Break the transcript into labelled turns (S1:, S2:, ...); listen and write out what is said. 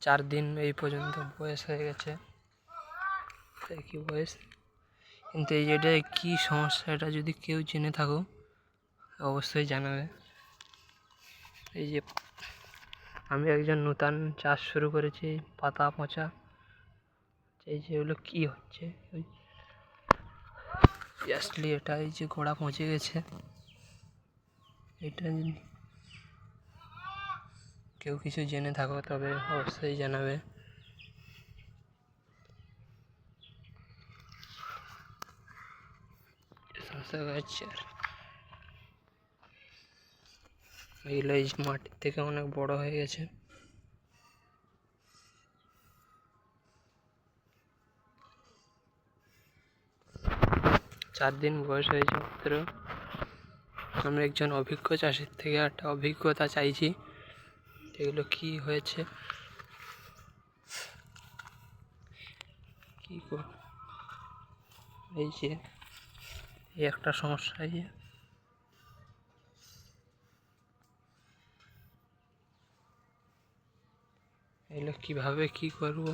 S1: চার দিন এই পর্যন্ত বয়স হয়ে গেছে। কি বয়স? কিন্তু এই যেটা কী সমস্যা, এটা যদি কেউ জেনে থাকো অবশ্যই জানাবে। এই যে আমি একজন নূতন চাষ শুরু করেছি, পাতা পচা। এই যেগুলো কী হচ্ছে? ওই জাস্টলি এটা এই যে গোড়া পচে গেছে। এটা কেউ কিছু জেনে থাকো, তবে অবশ্যই জানাবে। মাটির থেকে অনেক বড় হয়ে গেছে। চার দিন বয়স হয়েছে মাত্র। আমি একজন অভিজ্ঞ চাষির থেকে একটা অভিজ্ঞতা চাইছি। এগুলো কি হয়েছে? কি এই যে একটা সমস্যা ইয়ে এগুলো কীভাবে কী করব?